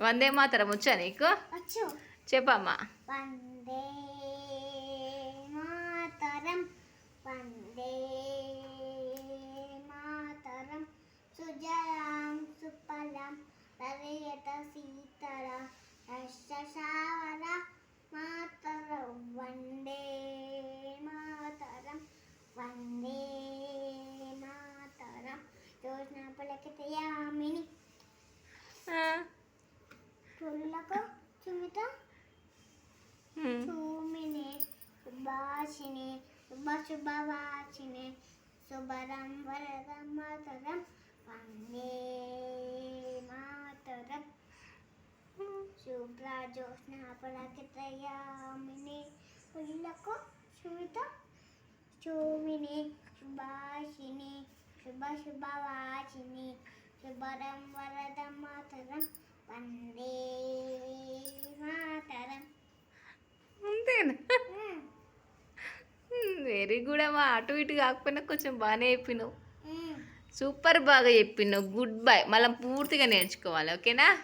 వందే మాతరం వచ్చా నీకు? చెప్పమ్మా. వందే మాతరం వందే మాతరం సుజలాం సుఫలం రరయత సీతరం రక్షసావర మాతరం. వందే మాతరం వందే మాతరం. యోజన పులకితయామిని పుల్లకు చుమిత ఉమ్. భూమిని శుభాషిని శుభ శుభవాచిని శుభరం వరదం మాతరం వందే మాతరం. శుభ్ర జ్యోత్స్న పులకితయామిని పుల్లకు సుమిత. చూమిని శుభాషిని శుభ శుభవాచిని శుభరం వరదం మాతరం వందే మాతరం. అంతేనా? వెరీ గుడ్ అమ్మా. అటు ఇటు కాకపోయినా కొంచెం బాగానే చెప్పినావు. సూపర్ బాగా చెప్పినావు. Goodbye. మళ్ళీ పూర్తిగా నేర్చుకోవాలి. ఓకేనా?